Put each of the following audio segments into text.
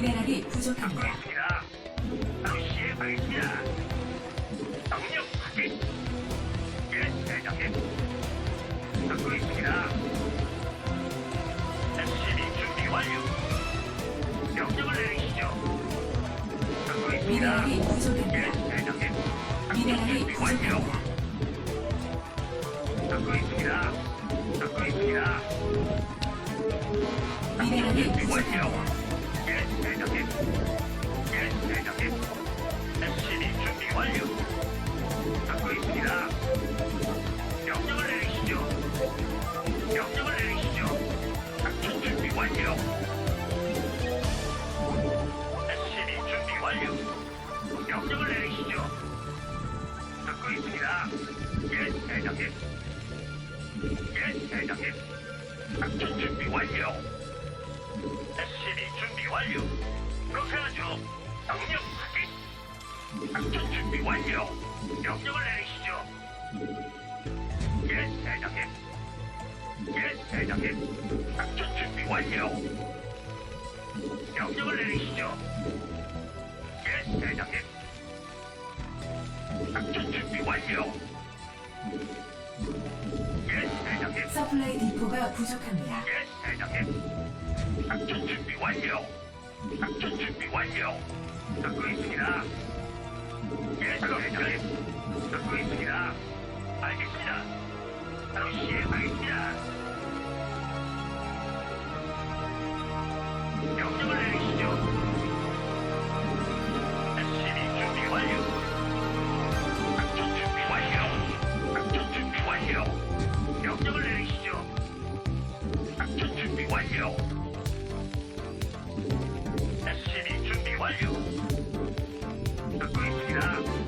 미네랄이 부족합니다. 예. 미네랄이 예, 부족합니다. 미네랄이. 부족합니다. 듣고 있습니다. 듣고 있습니다. 미네랄이. 부족합니다. 준비 완료. 듣고 있습니다. 예, 대장님. 서플라이 디포가 부족합니다. 예, 대장님. 작전 준비 완료. 작전 준비 완료. 듣고 있습니다. 예, 대장님. 듣고 있습니다. 알겠습니다. 바로 시행하겠습니다. SCB 준비 완료. 듣고 있습니다.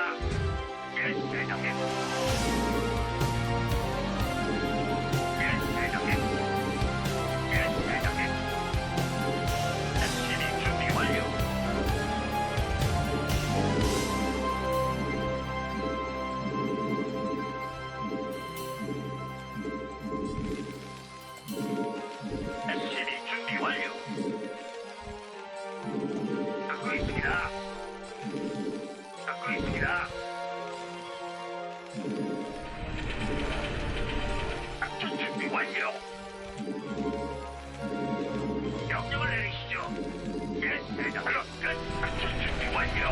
작전 준비 완료. 명령을 내리시죠. 예, 대장님. 끝. 작전 준비 완료.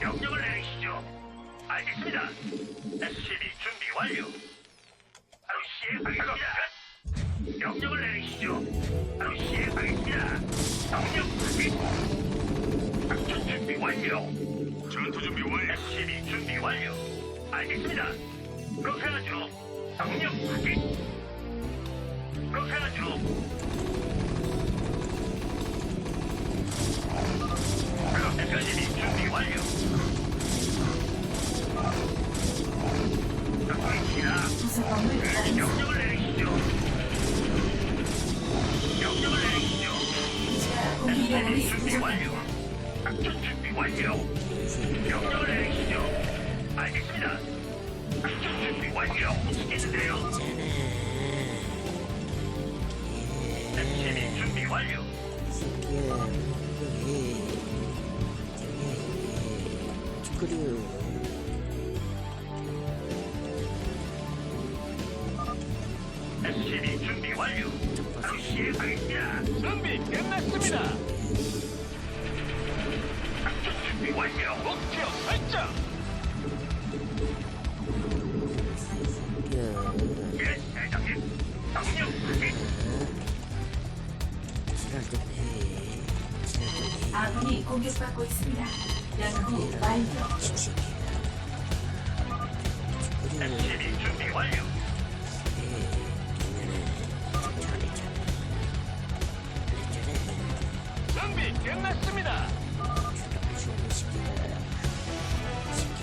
명령을 내리시죠. 알겠습니다. SCB 준비 완료. 바로 시행하겠습니다. 명령을 내리시죠. 바로 시행하겠습니다. 명령 확인. 작전 준비 완료. 전투 준비 완료. SCB 준비 완료. 알겠습니다. 그렇게 하죠. 명령 확인. 그렇게 하죠. 완료. 시겠는데요. SCB 준비 완료. 그래요. SCB 준비 완료. 바로 시행하겠습니다. 준비 끝났습니다. 준비 완료. 목표 설정. 아군이 공격받고 있습니다. 연구 완료. SCB 준비 완료. 끝났습니다.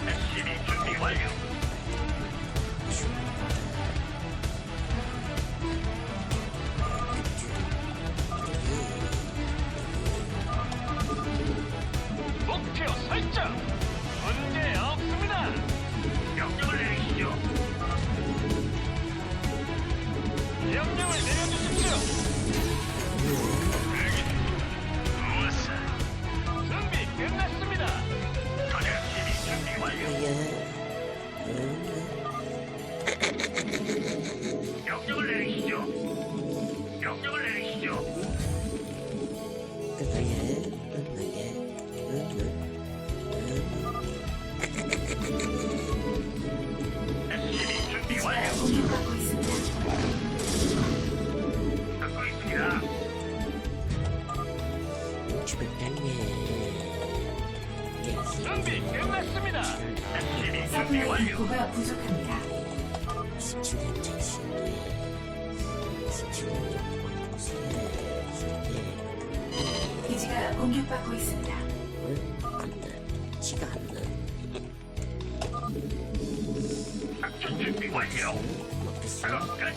SCB 준비 완료. 준비 끝났습니다. 서플라이 완료. 디포가 부족합니다. 17년 차 신기해. 17년 전 고생해. 신기해. 기지가 공격받고 있습니다. 응? 안돼. 지가 안 나. 작전 준비 완료. 먹겠어? 작업 끝.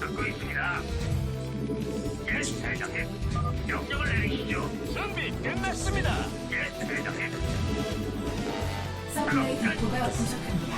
듣고 있습니다. 예, 대장님. 명령을 내리시죠. 준비 끝났습니다. 예, 대장님. 서플라이 디포가 부족합니다.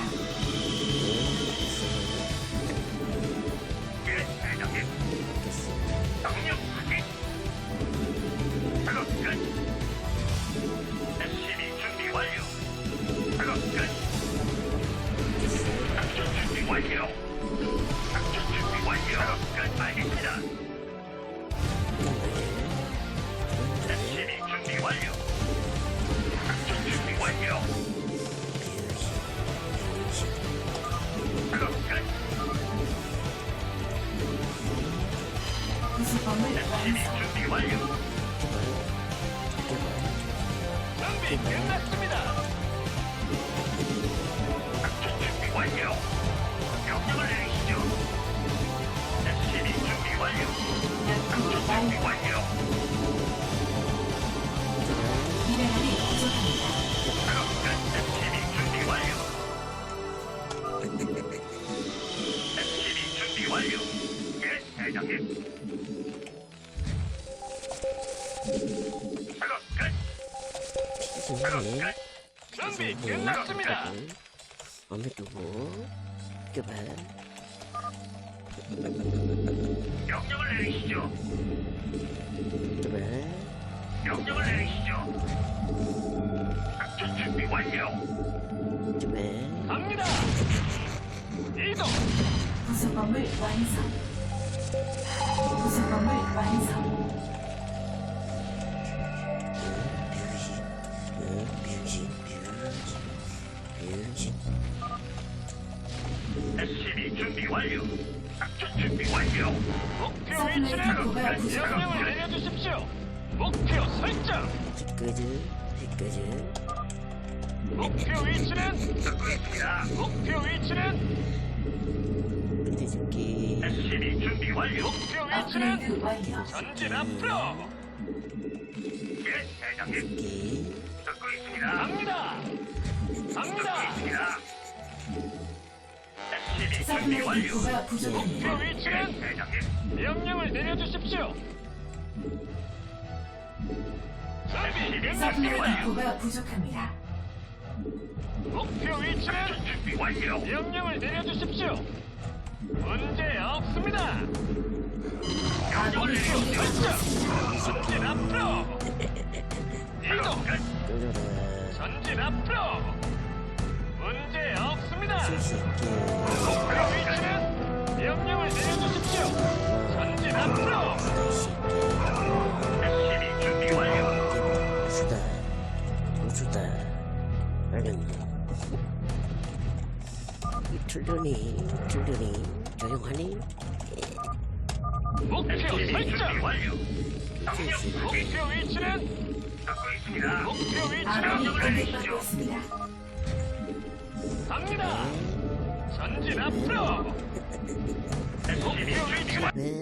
준비 끝났습니다. 작전 준비 완료. 명령을 내리시죠. SCB 준비 완료. 준비 완료. 미네랄이 부족합니다. 끝. 피곤해. 끝. 준비 끝났습니다. 어느 두고 그만 명령을 내리시죠. 그만 명령을 내리시죠. 작전 준비 완료. 그만 갑니다. 이동. 구수범을 완성. 구수범을 완성. 완료. 작전 준비 완료. 목표 위치는. 명령을 내려주십시오. 목표 설정. 휘끄즈 휘끄즈 목표 위치는 듣고 있습니다. 목표 위치는 끝내줄게 SCB 준비 완료. 목표 업그레이드 위치는 완료. 전진 앞으로 예, 대장님. 이게 듣고 있습니다. 갑니다. 갑니다. 있습니다. 준비 서플라이 완료. 목표 부족합니다. 예, 위치는 대장님. 명령을 내려주십시오. 준비 서플라이 끝났습니다. 디포가 부족합니다. 목표 위치는 준비 완료. 명령을 내려주십시오. 문제 없습니다. 내리시죠. 설정. 전진 앞으로. 이동. 전진 앞으로. 문제 없습니다. 갑니다. 새끼 목표 위치는 명령을 내려주십시오. 전진 앞으로. SCB 준비 완료. 우수다 우수다 알겠네 틀려니 틀려니 조용하니 목표 설정. 완료. 목표 위치는 듣고 있습니다. 목표 아군이 위치는 공격받고 있습니다. 갑니다. 전진 앞으로. SCB 준비. 왜